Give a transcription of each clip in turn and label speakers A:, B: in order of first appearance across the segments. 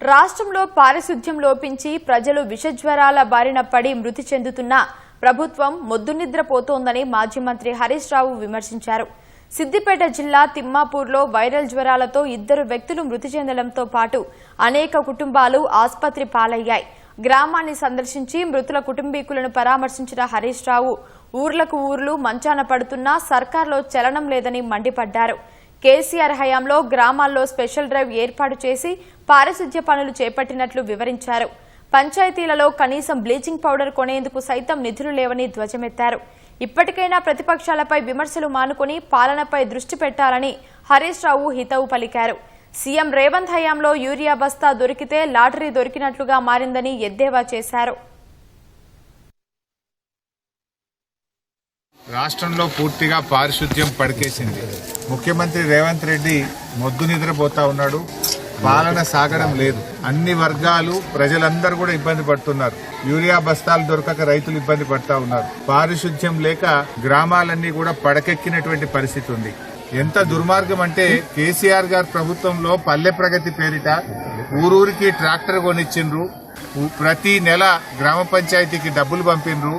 A: రాష్ట్రంలో పారిశుద్ధ్యం లోపించి ప్రజలు విషజ్వరాల బారిన పడి మృతి చెందుతున్న ప్రభుత్వం మొద్దునిద్రపోతోందని మాజీ మంత్రి హరీష్ రావు విమర్శించారు. సిద్దిపేట జిల్లా తిమ్మాపూర్లో వైరల్ జ్వరాలతో ఇద్దరు వ్యక్తులు మృతి చెందడంతో పాటు అనేక కుటుంబాలు ఆసుపత్రి పాలయ్యాయి. గ్రామాన్ని సందర్శించి మృతుల కుటుంబీకులను పరామర్శించిన హరీష్ రావు ఊర్లకు ఊర్లు మంచాన పడుతున్నా సర్కార్లో చలనం లేదని మండిపడ్డారు. కేసీఆర్ హయాంలో గ్రామాల్లో స్పెషల్ డ్రైవ్ ఏర్పాటు చేసి పారిశుధ్య పనులు చేపట్టినట్లు వివరించారు. పంచాయతీలలో కనీసం బ్లీచింగ్ పౌడర్ కొనేందుకు సైతం నిధులు లేవని ధ్వజమెత్తారు. ఇప్పటికైనా ప్రతిపక్షాలపై విమర్శలు మానుకుని పాలనపై దృష్టి పెట్టాలని హరీష్ రావు హితవు పలికారు. సీఎం రేవంత్ హయాంలో యూరియా బస్తా దొరికితే లాటరీ దొరికినట్లుగా మారిందని ఎద్దేవా చేశారు.
B: రాష్ట్రంలో పూర్తిగా పారిశుద్ధ్యం పడికేసింది. ముఖ్యమంత్రి రేవంత్ రెడ్డి మొద్దు నిద్రపోతా ఉన్నాడు. పాలన సాగడం లేదు. అన్ని వర్గాలు ప్రజలందరూ కూడా ఇబ్బంది పడుతున్నారు. యూరియా బస్తాలు దొరకక రైతులు ఇబ్బంది పడతా ఉన్నారు. పారిశుద్ధ్యం లేక గ్రామాలన్నీ కూడా పడకెక్కినటువంటి పరిస్థితి ఉంది. ఎంత దుర్మార్గం అంటే కేసీఆర్ గారు ప్రభుత్వంలో పల్లె ప్రగతి పేరిట ఊరూరికి ట్రాక్టర్ కొనిచ్చిండ్రు. ప్రతి నెల గ్రామ పంచాయతీకి డబ్బులు పంపిండ్రు.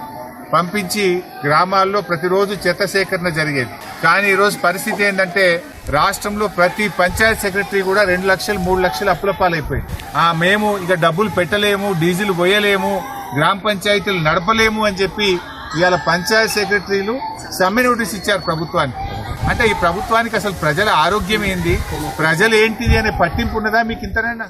B: పంపించి గ్రామాల్లో ప్రతిరోజు చెత్త సేకరణ జరిగేది. కానీ ఈరోజు పరిస్థితి ఏంటంటే రాష్ట్రంలో ప్రతి పంచాయత్ సెక్రటరీ కూడా రెండు లక్షలు మూడు లక్షలు అప్పుల పాలైపోయింది. ఆ మేము ఇక డబ్బులు పెట్టలేము డీజిల్ పోయలేము గ్రామ పంచాయతీలు నడపలేము అని చెప్పి ఇవాళ పంచాయత్ సెక్రటరీలు సమ్మె నోటీస్ ఇచ్చారు ప్రభుత్వానికి. అంటే ఈ ప్రభుత్వానికి అసలు ప్రజల ఆరోగ్యం ఏంది? ప్రజలు ఏంటిది అనే పట్టింపు ఉన్నదా మీకు ఇంతనైనా?